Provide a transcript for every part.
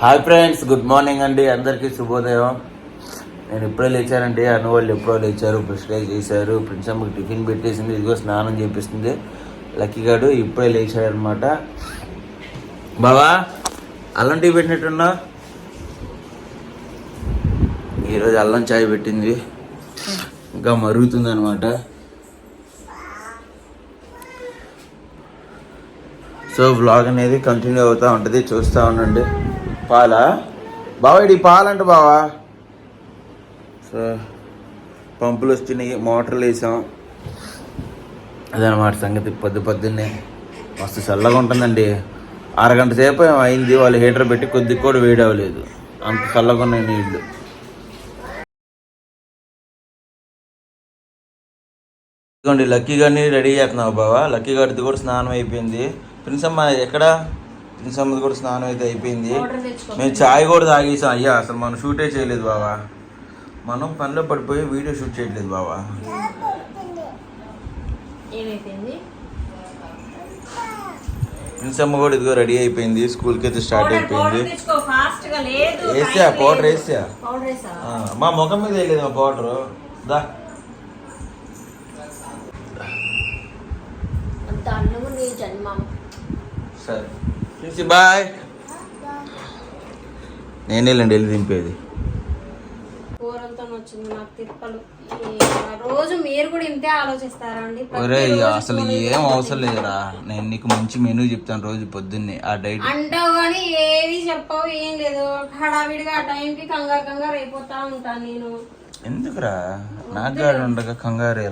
Hi friends good morning అండి. అందరికీ శుభోదయం. నేను ఇప్పుడే లేచానండి. అన్న వాళ్ళు ఎప్పుడో లేచారు బ్రష్గా చేశారు. ప్రిన్సమ్మకి టిఫిన్ పెట్టేసింది. ఇదిగో స్నానం చేపిస్తుంది. లక్కీగాడు ఇప్పుడే లేచాడనమాట బావా అల్లం టీ పెట్టినట్టున్నా? ఈరోజు అల్లం చాయ్ పెట్టింది. ఇంకా మరుగుతుంది అనమాట సో వ్లాగ్ అనేది కంటిన్యూ అవుతూ ఉంటుంది. చూస్తూ ఉండండి. పాలా? బావా ఇది పాలంట బావా. సో పంపులు వస్తున్నాయి మోటార్లు వేసాం. అదనమాట సంగతి పొద్దు పొద్దున్నే. మస్తు చల్లగా ఉంటుందండి. అరగంట సేపు ఏమో అయింది వాళ్ళు హీటర్ పెట్టి కొద్దిగా కూడా వేడి అవ్వలేదు. అంత చల్లగా ఉన్నాయి నీళ్ళు ఇదిగోండి లక్కీ గారిని రెడీ చేస్తున్నావు బావా. లక్కీ గారిది కూడా స్నానం అయిపోయింది. ప్రిన్సమ్మ ఎక్కడ? ప్రిన్సమ్మది కూడా స్నానం అయితే అయిపోయింది. మేము చాయ్ కూడా తాగేసాం. అయ్యా అసలు మనం షూటే చేయలేదు బావా. మనం పనిలో పడిపోయి వీడియో షూట్ చేయట్లేదు బావా. ప్రిన్సమ్మ కూడా ఇదిగో రెడీ అయిపోయింది. స్కూల్కి అయితే స్టార్ట్ అయిపోయింది. వేసా పౌడర్ వేసా? మా ముఖం మీద వేయలేదు మా పౌడర్ దా. సరే. చూసి బాయ్. నేనే లేండి వెళ్ళి దింపేది. రోజు మీరు కూడా ఇంతే ఆలోచిస్తారా అండి ప్రతి ఒరే రోజు అసలు ఏం అవసరం లేదురా. నేను నీకు మంచి మెనూ చెప్తాను రోజు పొద్దున్నే ఆ డైట్. అంటావు కానీ ఏది చెప్పవు ఏం లేదు. హడావిడిగా ఆ టైంకి కంగారు కంగారు అయిపోతా ఉంటాను నేను. ఎందుకురా? నాకు గాడు ఉండగా కంగారు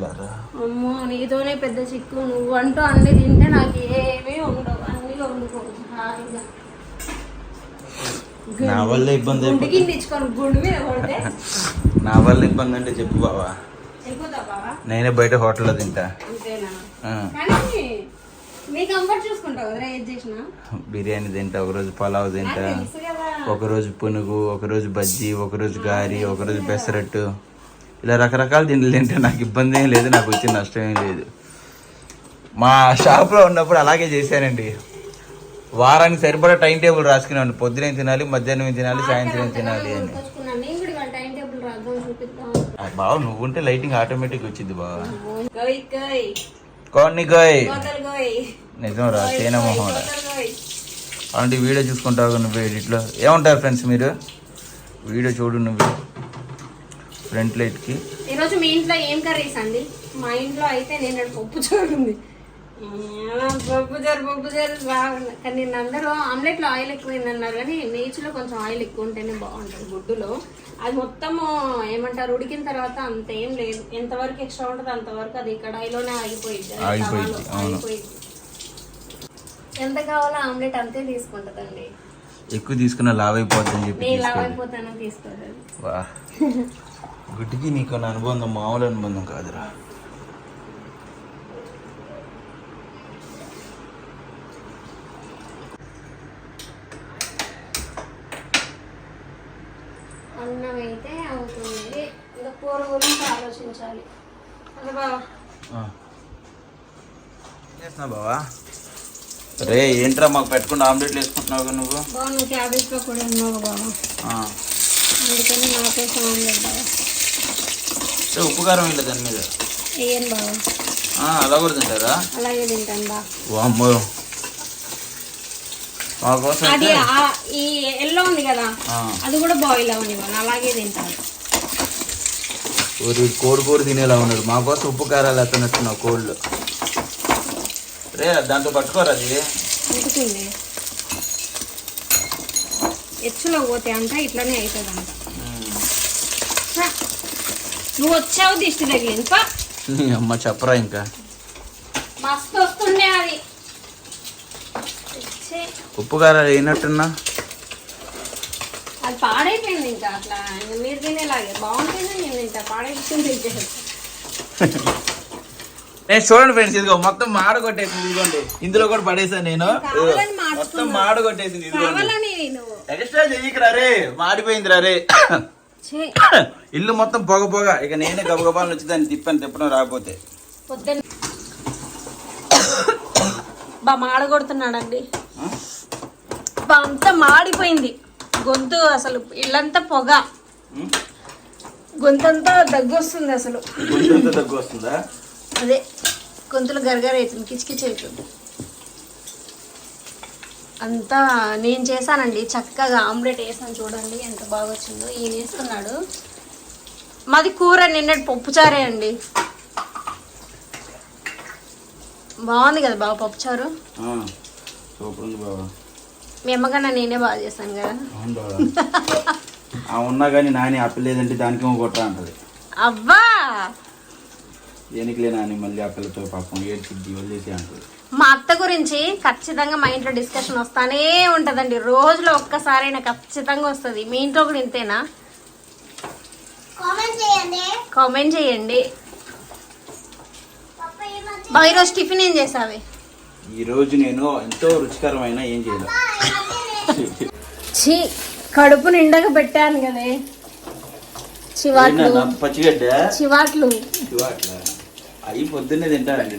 అమ్మో నీతోనే పెద్ద చిక్కు నువ్వు అంటూ అన్ని తింటే నాకు ఏమీ ఉండవు. హాయిగా నా వల్ల ఇబ్బంది నా వల్ల ఇబ్బంది అంటే చెప్పు బావా. నేనే బయట హోటల్లో తింటా. బిర్యానీ తింటా ఒకరోజు పలావ్ తింటా ఒకరోజు పునుగు ఒకరోజు బజ్జీ ఒకరోజు గారి ఒకరోజు పెసరట్టు. ఇలా రకరకాల తిండి తింటే నాకు ఇబ్బంది ఏం లేదు నాకు వచ్చే నష్టం ఏం లేదు. మా షాప్లో ఉన్నప్పుడు అలాగే చేశానండి. వారానికి సరిపడా టైం టేబుల్ రాసుకున్నాను పొద్దున తినాలి మధ్యాహ్నం తినాలి సాయంత్రం తినాలి అని. బావ నువ్వు ఉంటే లైటింగ్ ఆటోమేటిక్ వచ్చింది బావ. కొన్ని నిజం రా తేనె మొహం రా. కోతలు గోయ్. అలాంటి వీడియో చూసుకుంటావు నువ్వు ఎడిట్లో. ఏమంటారు ఫ్రెండ్స్ మీరు? వీడియో చూడు నువ్వు. ఫ్రంట్ లైట్కి. ఈరోజు మీ ఇంట్లో ఏం కర్రీస్ అండి? మా ఇంట్లో అయితే నేను పప్పు చారు ఉంది ఆ, పప్పు చారు పప్పు చారు బాగుంది కానీ నిన్న అందరూ ఆమ్లెట్లో ఆయిల్ ఎక్కువైంది అన్నారు కానీ నీచులో కొంచెం ఆయిల్ ఎక్కువ ఉంటేనే బాగుంటుంది గుడ్డులో. అది మొత్తము ఏమంటారు ఉడికిన తర్వాత అంత ఏం లేదు. ఎంతవరకు ఎక్స్ట్రా ఉంటుంది అంతవరకు అది కడాయిలోనే ఆగిపోయింది ఆగిపోయింది, ఎంత కావాలో ఆమ్లెట్ అంతే తీసుకుంటుందండి. ఎక్కువ తీసుకున్న లావ్ అయిపోద్దని చెప్పి నేను లావ్ తీసుకోండి. అయిపోతానో తీసుకోలేదు వా గుడ్డికి నీకు అనుబంధం మామూలు అనుబంధం కాదురా అన్నం అయితే అవుతుంది ఇంకా కూర గురించి ఆలోచించాలి బావా. రే ఏంట్రా మాకు పెట్టుకుంటే ఆమ్లెట్లు వేసుకుంటున్నావు నువ్వు? క్యాబేజ్ క్యాబేజ్లో కూడా ఉన్నావు బావా. అందుకని నా కోసం ఆమ్లెట్ బావా. దాని మీద? వేయండి బావా. అలా కూడా తింటారా? అలాగే తింటాను బామ్మో మా అది ఎల్లో ఉంది కదా అది కూడా బాయిల్ అవ్వండి అలాగే తింటాను. ఊరి కోడి కూర తినేలా ఉన్నాడు మా కోసం ఉప్పు కారాలు ఎత్తనట్టున్నావు కోళ్ళు రే దాంతో పట్టుకోరా అది ఎచ్చులో పోతే అంట ఇట్లానే అవుతుంది అంట నువ్వు వచ్చావు దిష్టి తగిలింది నీ అమ్మ చెప్పరా ఇంకా మస్తు వస్తుండే అది ఉప్పు కారాలు అయినట్టున్నా అది పాడైపోయింది ఇంకా అట్లా మీరు తినేలాగే నేను తింటా. పాడైపోతుంది తింటే. నేను చూడండి ఫ్రెండ్స్ ఇదిగో మొత్తం మాడ కొట్టేసింది ఇదిగోండి. ఇందులో కూడా పడేసాను నేను. మొత్తం మాడ కొట్టేసింది ఇదిగోండి. ఎక్స్ట్రా రే మాడిపోయిందిరా రే ఇల్లు మొత్తం పొగ పొగ. ఇక నేనే గబగబాలను వచ్చి దాన్ని తిప్పాను తిప్పడం రాకపోతే. బా మాడగొడుతున్నాడండి. బా అంతా మాడిపోయింది. గొంతు అసలు ఇల్లంతా పొగ? గొంతంతా దగ్గు వస్తుంది అసలు. గొంతంతా దగ్గు వస్తుందా అదే గొంతులు గరగర అవుతుంది కిచకిచ అవుతుంది. అంతా నేను చేశానండి చక్కగా ఆమ్లెట్ వేసాను చూడండి ఎంత బాగా వచ్చిందో. ఈయన వేసుకున్నాడు మాది కూర నిన్నటి పప్పుచారే అండి. బాగుంది కదా బాగా పప్పుచారు? బాబా. మీ అమ్మకన్నా నేనే బాగా చేశాను కదా. బాబా. ఆ ఉన్నా కానీ నాని ఆపలేదంటే దానికి ఏమో కొట్టరా అంటది. అవ్వా! దేనికిలే నాని మళ్ళీ ఆ పిల్లతో పాపం ఏడ్చిద్ది వదిలేసి అంటది. మా అత్త గురించి ఖచ్చితంగా మా ఇంట్లో డిస్కషన్ వస్తానే ఉంటదండి. రోజులో ఒక్కసారైనా ఖచ్చితంగా వస్తుంది. మీ ఇంట్లో కూడా ఇంతేనా? కామెంట్ చేయండి. కామెంట్ చేయండి. పప్ప ఏమంటే బా ఈరోజు టిఫిన్ ఏం చేసావి? ఈ రోజు నేను ఎంతో రుచికరమైన ఏం చేయలేదు ఛీ! కడుపు నిండగా పెట్టాను కదే. చివాట్లు. పచ్చిగడ్డ? చివాట్లు. అవి పొద్దున్నే తింటానండి.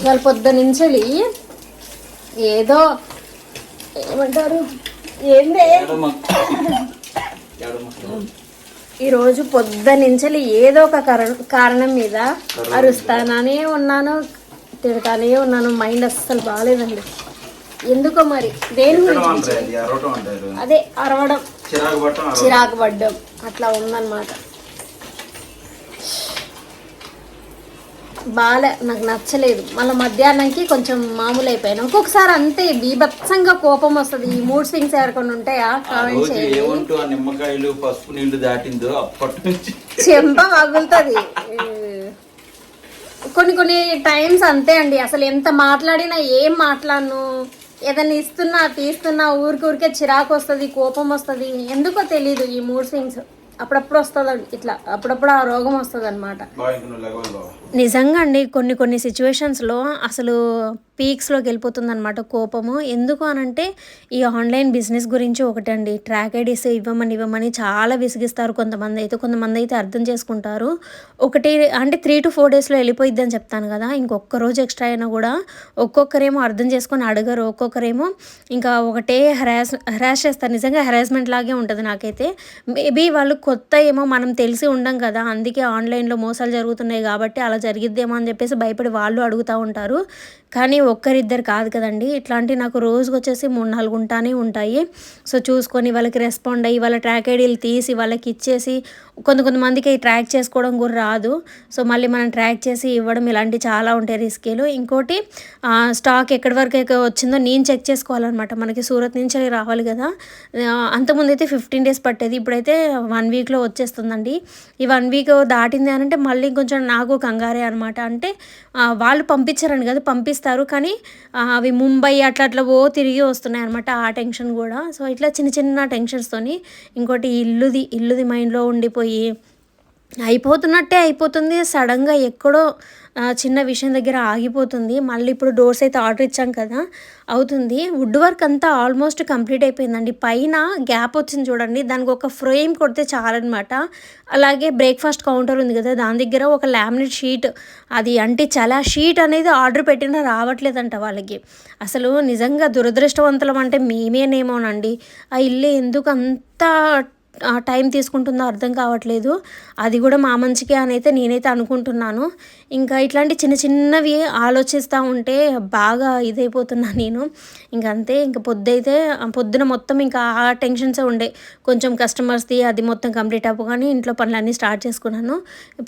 ఇవాళ పొద్దునుంచెలి ఏదో ఏమంటారు? ఏందే. ఈరోజు పొద్దునుంచెలి ఏదో ఒక కారణం కారణం మీద అరుస్తానే ఉన్నాను తిడతానే ఉన్నాను. మైండ్ అస్సలు బాగాలేదండి ఎందుకో మరి? దేని గురించి? అది అరవడం. చిరాకు పడ్డం. అట్లా ఉందన్నమాట. బాలే నాకు నచ్చలేదు. మళ్ళీ మధ్యాహ్నంకి కొంచెం మామూలు అయిపోయాను ఒక్కొక్కసారి అంతే బీభత్సంగా కోపం వస్తుంది. ఈ మూడ్ స్వింగ్స్ ఎవరికొని ఉంటాయా? కామెంట్ చేయండి. నిమ్మకాయలు పసుపు నీళ్ళు దాటిందో అప్పటి నుంచి చెంప పగులుతుంది. కొన్ని కొన్ని టైమ్స్ అంతే అండి. అసలు ఎంత మాట్లాడినా ఏం మాట్లాడను? ఏదైనా ఇస్తున్నా తీస్తున్నా ఊరికి ఊరికే చిరాకు వస్తుంది కోపం వస్తుంది ఎందుకో తెలీదు ఈ మూడ్ స్వింగ్స్ అప్పుడప్పుడు వస్తుంది ఇట్లా అప్పుడప్పుడు ఆ రోగం వస్తుంది అనమాట. నిజంగా అండి కొన్ని కొన్ని సిచ్యువేషన్స్లో అసలు పీక్స్లోకి వెళ్ళిపోతుందనమాట కోపము. ఎందుకు అనంటే ఈ ఆన్లైన్ బిజినెస్ గురించి ఒకటండి. ట్రాక్ ఐడీస్ ఇవ్వమని ఇవ్వమని చాలా విసిగిస్తారు కొంతమంది. అయితే కొంతమంది అయితే అర్థం చేసుకుంటారు. ఒకటి అంటే త్రీ టు ఫోర్ డేస్లో వెళ్ళిపోయిద్ది అని చెప్తాను కదా. ఇంకొక రోజు ఎక్స్ట్రా అయినా కూడా ఒక్కొక్కరేమో అర్థం చేసుకొని అడగరు. ఒక్కొక్కరేమో ఇంకా ఒకటే హరాస్ హరాస్ చేస్తారు. నిజంగా హరాస్మెంట్ లాగే ఉంటుంది నాకైతే. మేబీ వాళ్ళు కొత్త ఏమో మనం తెలిసి ఉండం కదా. అందుకే ఆన్లైన్లో మోసాలు జరుగుతున్నాయి కాబట్టి అలా జరిగిద్దేమో అని చెప్పేసి భయపడి వాళ్ళు అడుగుతూ ఉంటారు. కానీ ఒక్కరిద్దరు కాదు కదండి. ఇట్లాంటి నాకు రోజుకి వచ్చేసి మూడు నాలుగు ఉంటానే ఉంటాయి. సో చూసుకొని వాళ్ళకి రెస్పాండ్ అయ్యి వాళ్ళ ట్రాక్ ఐడీలు తీసి వాళ్ళకి ఇచ్చేసి కొంత కొంతమందికి ట్రాక్ చేసుకోవడం కూడా రాదు. సో మళ్ళీ మనం ట్రాక్ చేసి ఇవ్వడం ఇలాంటివి చాలా ఉంటాయి రిస్కీలు ఇంకోటి స్టాక్ ఎక్కడి వరకు వచ్చిందో నేను చెక్ చేసుకోవాలన్నమాట. మనకి సూరత్ నుంచి రావాలి కదా. అంతకుముందు అయితే ఫిఫ్టీన్ డేస్ పట్టేది. ఇప్పుడైతే వన్ వీక్లో వచ్చేస్తుందండి. ఈ వన్ వీక్ దాటింది అని అంటే మళ్ళీ కొంచెం నాకు కంగారే అనమాట అంటే వాళ్ళు పంపించారని కదా పంపిస్తారు. కానీ అవి ముంబై అట్లా అట్లా ఓ తిరిగి వస్తున్నాయి అనమాట ఆ టెన్షన్ కూడా. సో ఇట్లా చిన్న చిన్న టెన్షన్స్తోని ఇంకోటి ఇల్లుది ఇల్లుది మైండ్లో ఉండిపోయి అయిపోతున్నట్టే అయిపోతుంది. సడన్గా ఎక్కడో చిన్న విషయం దగ్గర ఆగిపోతుంది. మళ్ళీ ఇప్పుడు డోర్స్ అయితే ఆర్డర్ ఇచ్చాం కదా అవుతుంది. వుడ్ వర్క్ అంతా ఆల్మోస్ట్ కంప్లీట్ అయిపోయిందండి. పైన గ్యాప్ వచ్చింది చూడండి. దానికి ఒక ఫ్రేమ్ కొడితే చాలన్నమాట. అలాగే బ్రేక్ఫాస్ట్ కౌంటర్ ఉంది కదా దాని దగ్గర ఒక లామినేట్ షీట్ అది అంటే చాలా షీట్ అనేది ఆర్డర్ పెట్టినా రావట్లేదంట వాళ్ళకి. అసలు నిజంగా దురదృష్టవంతులం అంటే మేమేనేమోనండి. ఆ ఇల్లు ఎందుకు అంత టైం తీసుకుంటుందో అర్థం కావట్లేదు. అది కూడా మా మంచికే అని అయితే నేనైతే అనుకుంటున్నాను. ఇంకా ఇట్లాంటి చిన్న చిన్నవి ఆలోచిస్తూ ఉంటే బాగా ఇదైపోతున్నా నేను. ఇంక అంతే ఇంక పొద్దుైతే పొద్దున మొత్తం ఇంకా ఆ టెన్షన్సే ఉండే. కొంచెం కస్టమర్స్ది అది మొత్తం కంప్లీట్ అవ్వగానే ఇంట్లో పనులన్నీ స్టార్ట్ చేసుకున్నాను.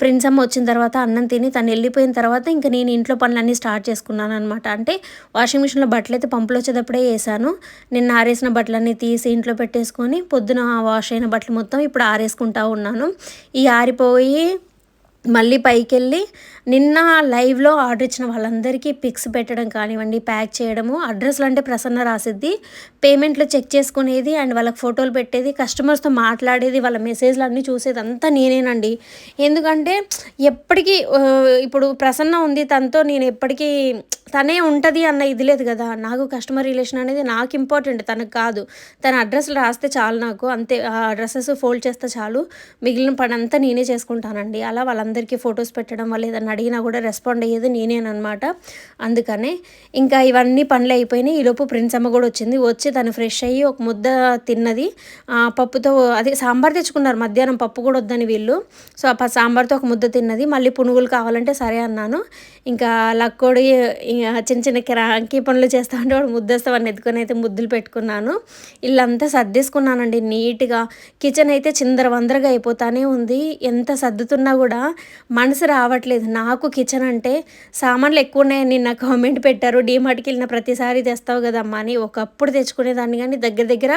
ప్రిన్స్ అమ్మ వచ్చిన తర్వాత అన్నం తిని తను వెళ్ళిపోయిన తర్వాత ఇంకా నేను ఇంట్లో పనులన్నీ స్టార్ట్ చేసుకున్నాను అనమాట అంటే వాషింగ్ మిషన్లో బట్టలు అయితే పంపులు వచ్చేటప్పుడే వేసాను. నిన్న ఆరేసిన బట్టలన్నీ తీసి ఇంట్లో పెట్టేసుకొని పొద్దున వాష్ అయిన బట్టలు మొత్తం ఇప్పుడు ఆరేసుకుంటా ఉన్నాను. ఈ ఆరిపోయి మళ్ళీ పైకి వెళ్ళి నిన్న లైవ్లో ఆర్డర్ ఇచ్చిన వాళ్ళందరికీ పిక్స్ పెట్టడం కానివ్వండి ప్యాక్ చేయడము అడ్రస్లు అంటే ప్రసన్న రాసిద్ది. పేమెంట్లు చెక్ చేసుకునేది అండ్ వాళ్ళకి ఫోటోలు పెట్టేది కస్టమర్స్తో మాట్లాడేది వాళ్ళ మెసేజ్లు అన్నీ చూసేది అంతా నేనేనండి. ఎందుకంటే ఎప్పటికీ ఇప్పుడు ప్రసన్న ఉంది తనతో నేను ఎప్పటికీ తనే ఉంటుంది అన్న ఇది లేదు కదా. నాకు కస్టమర్ రిలేషన్ అనేది నాకు ఇంపార్టెంట్ తనకు కాదు. తన అడ్రస్లు రాస్తే చాలు నాకు. అంతే ఆ అడ్రస్సెస్ ఫోల్డ్ చేస్తే చాలు. మిగిలిన పని అంతా నేనే చేసుకుంటానండి. అలా వాళ్ళందరికీ ఫొటోస్ పెట్టడం వల్ల ఏదన్నా అడిగినా కూడా రెస్పాండ్ అయ్యేది నేనేనమాట అందుకనే ఇంకా ఇవన్నీ పనులు అయిపోయినాయి. ఈలోపు ప్రిన్స్ అమ్మ కూడా వచ్చింది. వచ్చి తను ఫ్రెష్ అయ్యి ఒక ముద్ద తిన్నది. ఆ, పప్పుతో అదే సాంబార్ తెచ్చుకున్నారు. మధ్యాహ్నం పప్పు కూడా వద్దని వీళ్ళు. సో ఆ ప- సాంబార్తో ఒక ముద్ద తిన్నది. మళ్ళీ పునుగులు కావాలంటే సరే అన్నాను. ఇంకా లక్కోడి ఇంకా చిన్న చిన్న కిరాంకి పనులు చేస్తా ఉంటే వాడు ముద్దస్తే వాడిని ఎత్తుకొని అయితే ముద్దులు పెట్టుకున్నాను. ఇల్లంతా సర్దేసుకున్నానండి. నీట్గా కిచెన్ అయితే చిందర వందరగా అయిపోతానే ఉంది. ఎంత సర్దుతున్నా కూడా మనసు రావట్లేదు. నాకు కిచెన్ అంటే సామాన్లు ఎక్కువ ఉన్నాయని నిన్న కామెంట్ పెట్టారు. డీమార్ట్కి వెళ్ళిన ప్రతిసారి తెస్తావు కదమ్మా అని. ఒకప్పుడు తెచ్చుకునేదాన్ని కానీ దగ్గర దగ్గర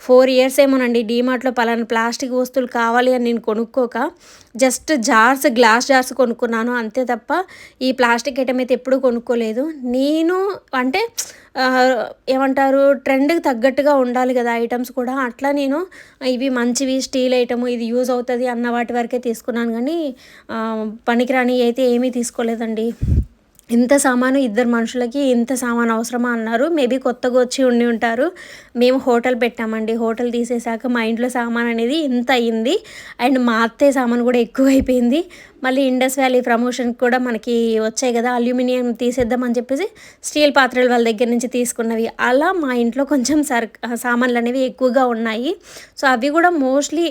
ఫోర్ ఇయర్స్ ఏమోనండి. డీమార్ట్లో పలానా ప్లాస్టిక్ వస్తువులు కావాలి అని నేను కొనుక్కోక జస్ట్ జార్స్ గ్లాస్ జార్స్ కొనుక్కున్నాను అంతే తప్ప ఈ ప్లాస్టిక్ ఐటమ్ అయితే ఎప్పుడూ కొనుక్కోలేదు. నేను అంటే ఏమంటారు ట్రెండ్కి తగ్గట్టుగా ఉండాలి కదా ఐటమ్స్ కూడా. అట్లా నేను ఇవి మంచివి స్టీల్ ఐటమ్ ఇది యూజ్ అవుతుంది అన్న వాటి వరకే తీసుకున్నాను కానీ పనికిరాని అయితే ఏమీ తీసుకోలేదండి. ఇంత సామాను ఇద్దరు మనుషులకి ఇంత సామాను అవసరమా అన్నారు. మేబీ కొత్తగా వచ్చి ఉండి ఉంటారు. మేము హోటల్ పెట్టామండి. హోటల్ తీసేసాక మా ఇంట్లో సామాన్ అనేది ఇంత అయ్యింది అండ్ మా అత్తయ్య సామాన్ కూడా ఎక్కువ అయిపోయింది మళ్ళీ ఇండస్ వ్యాలీ ప్రమోషన్కి కూడా మనకి వచ్చాయి కదా అల్యూమినియం తీసేద్దామని చెప్పేసి స్టీల్ పాత్రలు వాళ్ళ దగ్గర నుంచి తీసుకున్నవి. అలా మా ఇంట్లో కొంచెం సర్ సామాన్లు అనేవి ఎక్కువగా ఉన్నాయి. సో అవి కూడా మోస్ట్లీ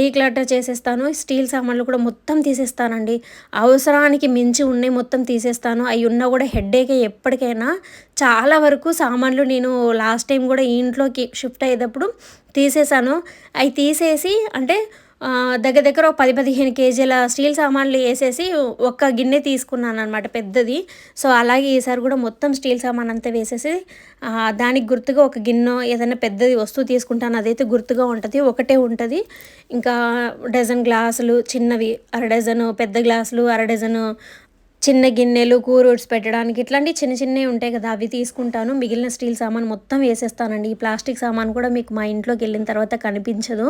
డీక్లటర్ చేసేస్తాను. స్టీల్ సామాన్లు కూడా మొత్తం తీసేస్తానండి. అవసరానికి మించి ఉన్నాయి మొత్తం తీసేస్తాను. అవి ఉన్నా కూడా హెడ్ఏకే ఎప్పటికైనా. చాలా వరకు సామాన్లు నేను లాస్ట్ టైం కూడా ఈ ఇంట్లోకి షిఫ్ట్ అయ్యేటప్పుడు తీసేసాను అవి తీసేసి అంటే దగ్గర దగ్గర ఒక పది పదిహేను కేజీల స్టీల్ సామాన్లు వేసేసి ఒక్క గిన్నె తీసుకున్నాను అనమాట పెద్దది. సో అలాగే ఈసారి కూడా మొత్తం స్టీల్ సామాన్ అంతా వేసేసి దానికి గుర్తుగా ఒక గిన్నె ఏదైనా పెద్దది వస్తువు తీసుకుంటాను అదైతే గుర్తుగా ఉంటుంది ఒకటే ఉంటుంది. ఇంకా డజన్ గ్లాసులు చిన్నవి అర డజను పెద్ద గ్లాసులు అర డజను చిన్న గిన్నెలు కూరూడ్స్ పెట్టడానికి ఇట్లాంటి చిన్న చిన్నవి ఉంటాయి కదా అవి తీసుకుంటాను. మిగిలిన స్టీల్ సామాన్ మొత్తం వేసేస్తానండి. ఈ ప్లాస్టిక్ సామాన్ కూడా మీకు మా ఇంట్లోకి వెళ్ళిన తర్వాత కనిపించదు.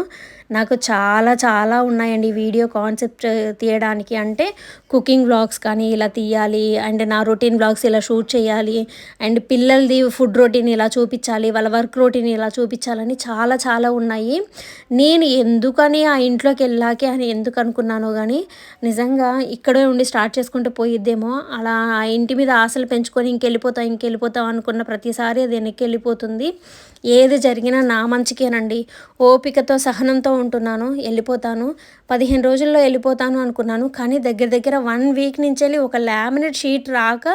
నాకు చాలా చాలా ఉన్నాయండి వీడియో కాన్సెప్ట్ తీయడానికి. అంటే కుకింగ్ బ్లాగ్స్ కానీ ఇలా తీయాలి అండ్ నా రొటీన్ బ్లాగ్స్ ఇలా షూట్ చేయాలి అండ్ పిల్లలది ఫుడ్ రొటీన్ ఇలా చూపించాలి వాళ్ళ వర్క్ రొటీన్ ఇలా చూపించాలని చాలా చాలా ఉన్నాయి. నేను ఎందుకని ఆ ఇంట్లోకి వెళ్ళాకే అని ఎందుకు అనుకున్నానో కానీ నిజంగా ఇక్కడే ఉండి స్టార్ట్ చేసుకుంటే అయిద్దేమో అలా ఇంటి మీద ఆశలు పెంచుకొని ఇంకెళ్ళిపోతాం ఇంకెళ్ళిపోతాం అనుకున్న ప్రతిసారి అది వెనక్కి వెళ్ళిపోతుంది ఏది జరిగినా నా మంచికేనండి. ఓపికతో సహనంతో ఉంటున్నాను వెళ్ళిపోతాను. పదిహేను రోజుల్లో వెళ్ళిపోతాను అనుకున్నాను. కానీ దగ్గర దగ్గర వన్ వీక్ నుంచి వెళ్ళి ఒక లామినేట్ షీట్ రాక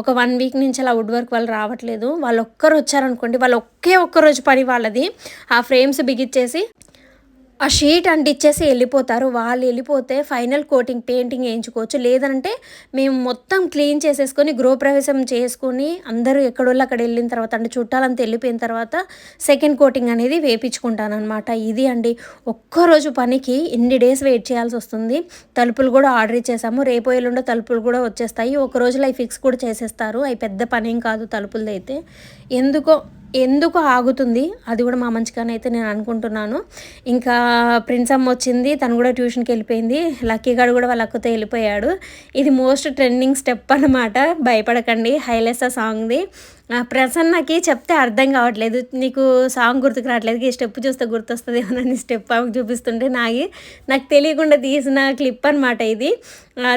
ఒక వన్ వీక్ నుంచి అలా వుడ్ వర్క్ వాళ్ళు రావట్లేదు. వాళ్ళు ఒక్కరు వచ్చారనుకోండి వాళ్ళు ఒకే ఒక్క రోజు పని వాళ్ళది. ఆ ఫ్రేమ్స్ బిగిచ్చేసి ఆ షీట్ అంటిచ్చేసి వెళ్ళిపోతారు. వాళ్ళు వెళ్ళిపోతే ఫైనల్ కోటింగ్ పెయింటింగ్ వేయించుకోవచ్చు. లేదంటే మేము మొత్తం క్లీన్ చేసేసుకొని గృహప్రవేశం చేసుకొని అందరూ ఎక్కడోళ్ళు అక్కడ వెళ్ళిన తర్వాత అంటే చుట్టాలంతా వెళ్ళిపోయిన తర్వాత సెకండ్ కోటింగ్ అనేది వేపించుకుంటాను అనమాట ఇది అండి. ఒక్కరోజు పనికి ఎన్ని డేస్ వెయిట్ చేయాల్సి వస్తుంది. తలుపులు కూడా ఆర్డర్ ఇచ్చేసాము. రేపు ఎల్లుండో తలుపులు కూడా వచ్చేస్తాయి. ఒక రోజులో అవి ఫిక్స్ కూడా చేసేస్తారు. అవి పెద్ద పని ఏం కాదు తలుపులది అయితే ఎందుకో ఎందుకు ఆగుతుంది? అది కూడా మా మంచిగానే అయితే నేను అనుకుంటున్నాను. ఇంకా ప్రిన్స్ అమ్మ వచ్చింది తను కూడా ట్యూషన్కి వెళ్ళిపోయింది. లక్కీ గారు కూడా వాళ్ళ అక్కతో వెళ్ళిపోయాడు. ఇది మోస్ట్ ట్రెండింగ్ స్టెప్ అన్నమాట. భయపడకండి. హైలెస్ సాంగ్ది ప్రసన్నకి చెప్తే అర్థం కావట్లేదు. నీకు సాంగ్ గుర్తుకు రావట్లేదు ఈ స్టెప్ చూస్తే గుర్తొస్తుంది ఏమన్నా స్టెప్ ఆమెకు చూపిస్తుంటే నాగి నాకు తెలియకుండా తీసిన క్లిప్ అనమాట ఇది.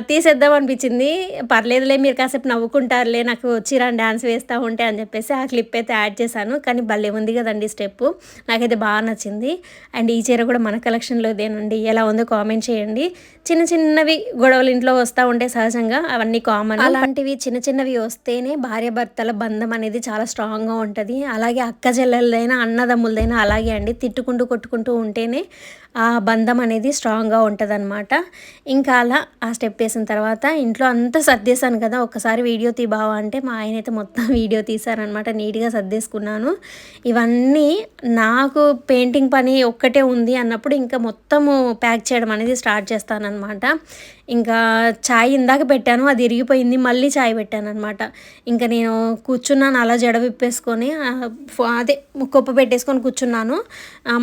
తీసేద్దాం అనిపించింది. పర్లేదులే మీరు కాసేపు నవ్వుకుంటారులే నాకు వచ్చిరా డ్యాన్స్ వేస్తూ ఉంటే అని చెప్పేసి ఆ క్లిప్ అయితే యాడ్ చేశాను. కానీ భలే ఉంది కదండి స్టెప్ నాకైతే బాగా నచ్చింది. అండ్ ఈ చీర కూడా మన కలెక్షన్లోదేనండి ఎలా ఉందో కామెంట్ చేయండి. చిన్న చిన్నవి గొడవలు ఇంట్లో వస్తూ ఉంటే సహజంగా అవన్నీ కామన్ అలాంటివి చిన్న చిన్నవి వస్తేనే భార్యాభర్తల బంధం అనేది చాలా స్ట్రాంగ్గా ఉంటుంది. అలాగే అక్క చెల్లెలదైనా అన్నదమ్ములదైనా అలాగే అండి. తిట్టుకుంటూ కొట్టుకుంటూ ఉంటేనే ఆ బంధం అనేది స్ట్రాంగ్గా ఉంటుంది అనమాట ఇంకా అలా ఆ స్టెప్ వేసిన తర్వాత ఇంట్లో అంతా సర్దేశాను కదా ఒక్కసారి వీడియో తీ బావా అంటే మా ఆయన అయితే మొత్తం వీడియో తీశారనమాట నీట్గా సర్దేసుకున్నాను. ఇవన్నీ నాకు పెయింటింగ్ పని ఒక్కటే ఉంది అన్నప్పుడు ఇంకా మొత్తము ప్యాక్ చేయడం అనేది స్టార్ట్ చేస్తానన్నమాట. ఇంకా చాయ్ ఇందాక పెట్టాను అది ఇరిగిపోయింది మళ్ళీ చాయ్ పెట్టాను అనమాట ఇంకా నేను కూర్చున్నాను అలా జడ విప్పేసుకొని అదే కుప్ప పెట్టేసుకొని కూర్చున్నాను.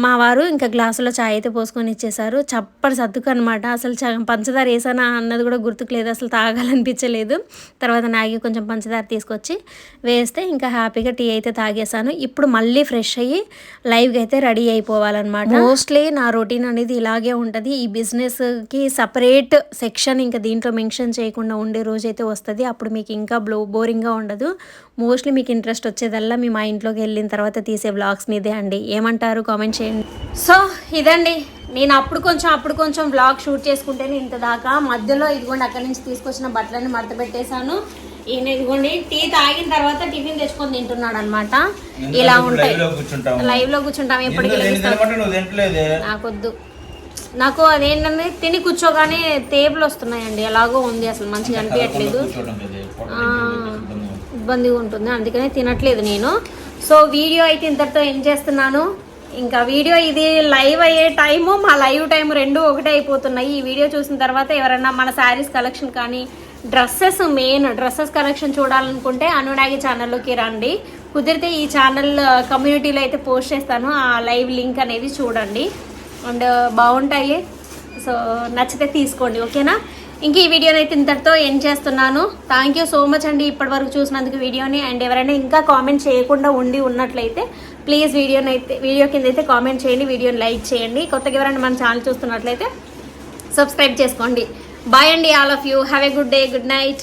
మా వారు ఇంకా గ్లాసులో చాయ్ అయితే పోసుకొని ఇచ్చేసారు చప్పటి సర్దుకు అనమాట అసలు చ- పంచదార వేసానా అన్నది కూడా గుర్తుకు లేదు అసలు తాగాలనిపించలేదు. తర్వాత నాగి కొంచెం పంచదార తీసుకొచ్చి వేస్తే ఇంకా హ్యాపీగా టీ అయితే తాగేసాను ఇప్పుడు మళ్ళీ ఫ్రెష్ అయ్యి లైవ్గా అయితే రెడీ అయిపోవాలన్నమాట. మోస్ట్లీ నా రొటీన్ అనేది ఇలాగే ఉంటుంది. ఈ బిజినెస్కి సపరేట్ సెక్షన్ ఇంకా దీంట్లో మెన్షన్ చేయకుండా ఉండే రోజు అయితే వస్తుంది. అప్పుడు మీకు ఇంకా బ్లో బోరింగ్గా ఉండదు. మోస్ట్లీ మీకు ఇంట్రెస్ట్ వచ్చేదల్లా మీ మా ఇంట్లోకి వెళ్ళిన తర్వాత తీసే వ్లాగ్స్ మీదే అండి. ఏమంటారు? కామెంట్ చేయండి. సో ఇదండి. నేను అప్పుడు కొంచెం అప్పుడు కొంచెం వ్లాగ్ షూట్ చేసుకుంటేనే ఇంత దాకా మధ్యలో ఇదిగోండి అక్కడి నుంచి తీసుకొచ్చిన బట్టలన్నీ మడత పెట్టేశాను. ఈయన ఇదిగోండి టీ తాగిన తర్వాత టిఫిన్ తెచ్చుకొని తింటున్నాడు అనమాట ఇలా ఉంటాయి. లైవ్లో కూర్చుంటాం ఎప్పటికీ నాకొద్దు. నాకు అదేంటంటే తిని కూర్చోగానే తేపులు వస్తున్నాయండి. ఎలాగో ఉంది అసలు మంచిగా అనిపించట్లేదు ఇబ్బందిగా ఉంటుంది. అందుకనే తినట్లేదు నేను. సో వీడియో అయితే ఇంతటితో ఏం చేస్తున్నాను. ఇంకా వీడియో ఇది లైవ్ అయ్యే టైము మా లైవ్ టైం రెండు ఒకటే అయిపోతున్నాయి. ఈ వీడియో చూసిన తర్వాత ఎవరన్నా మన శారీస్ కలెక్షన్ కానీ డ్రెస్సెస్ మెయిన్ డ్రెస్సెస్ కలెక్షన్ చూడాలనుకుంటే అనునాగి ఛానల్లోకి రండి. కుదిరితే ఈ ఛానల్ కమ్యూనిటీలో అయితే పోస్ట్ చేస్తాను. ఆ లైవ్ లింక్ అనేది చూడండి. అండ్ బాగుంటాయి. సో నచ్చితే తీసుకోండి. ఓకేనా? ఇంక ఈ వీడియోని అయితే ఇంతటితో ఎండ్ చేస్తున్నాను. థ్యాంక్ యూ సో మచ్ అండి ఇప్పటి వరకు చూసినందుకు వీడియోని. అండ్ ఎవరైనా ఇంకా కామెంట్ చేయకుండా ఉండి ఉన్నట్లయితే ప్లీజ్ వీడియోని అయితే వీడియో కింద అయితే కామెంట్ చేయండి వీడియోని లైక్ చేయండి. కొత్తగా ఎవరైనా మన ఛానల్ చూస్తున్నట్లయితే సబ్స్క్రైబ్ చేసుకోండి. బాయ్ అండి all of you have a good day good night